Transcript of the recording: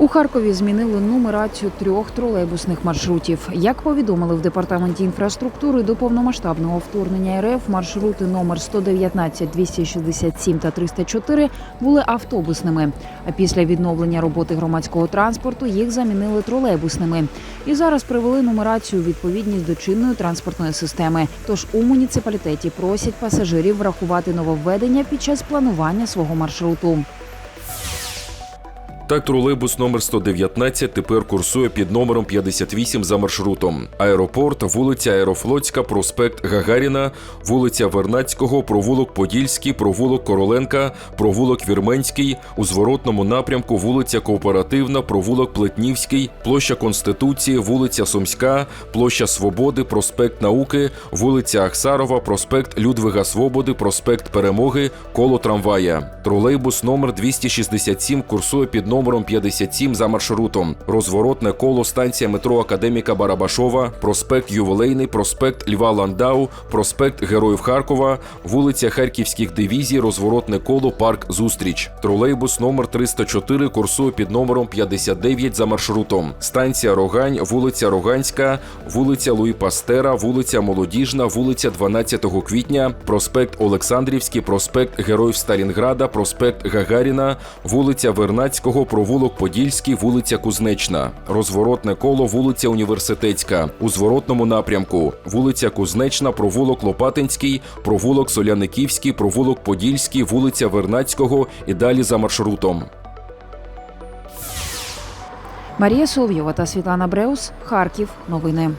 У Харкові змінили нумерацію трьох тролейбусних маршрутів. Як повідомили в департаменті інфраструктури до повномасштабного вторгнення РФ, маршрути номер 119, 267 та 304 були автобусними. А після відновлення роботи громадського транспорту їх замінили тролейбусними. І зараз привели нумерацію відповідність до чинної транспортної системи. Тож у муніципалітеті просять пасажирів врахувати нововведення під час планування свого маршруту. Так, тролейбус номер 119 тепер курсує під номером 58 за маршрутом. Аеропорт, вулиця Аерофлотська, проспект Гагаріна, вулиця Вернацького, провулок Подільський, провулок Короленка, провулок Вірменський, у зворотному напрямку вулиця Кооперативна, провулок Плетнівський, площа Конституції, вулиця Сумська, площа Свободи, проспект Науки, вулиця Ахсарова, проспект Людвига Свободи, проспект Перемоги, коло трамвая. Тролейбус номер 267 курсує під номером 57 за маршрутом. Розворотне коло станція метро Академіка Барабашова, проспект Ювелейний, проспект Льва Ландау, проспект Героїв Харкова, вулиця Харківських дивізій, розворотне коло Парк Зустріч. Тролейбус номер 304 курсує під номером 59 за маршрутом. Станція Рогань, вулиця Роганська, вулиця Луї Пастера, вулиця Молодіжна, вулиця 12 квітня, проспект Олександрівський, проспект Героїв Сталінграда, проспект Гагаріна, вулиця Вернацького, провулок Подільський, вулиця Кузнечна, розворотне коло, вулиця Університетська, у зворотному напрямку, вулиця Кузнечна, провулок Лопатинський, провулок Соляниківський, провулок Подільський, вулиця Вернацького і далі за маршрутом. Марія Соловйова та Світлана Бреус. Харків. Новини.